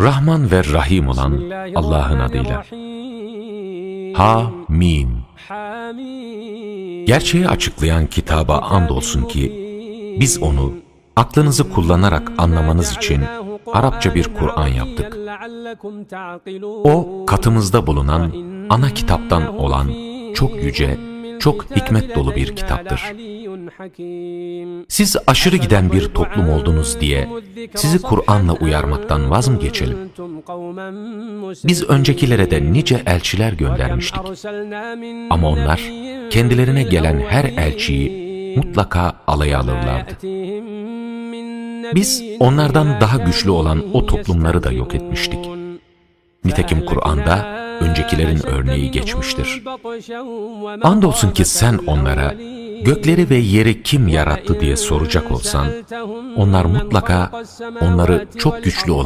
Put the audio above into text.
Rahman ve Rahim olan Allah'ın adıyla. Ha, Mim. Gerçeği açıklayan kitaba andolsun ki, biz onu aklınızı kullanarak anlamanız için Arapça bir Kur'an yaptık. O, katımızda bulunan ana kitaptan olan çok yüce, çok hikmet dolu bir kitaptır. Siz aşırı giden bir toplum oldunuz diye sizi Kur'an'la uyarmaktan vaz mı geçelim? Biz öncekilere de nice elçiler göndermiştik. Ama onlar kendilerine gelen her elçiyi mutlaka alaya alırlardı. Biz onlardan daha güçlü olan o toplumları da yok etmiştik. Nitekim Kur'an'da öncekilerin örneği geçmiştir. Andolsun ki sen onlara gökleri ve yeri kim yarattı diye soracak olsan, onlar mutlaka onları çok güçlü olan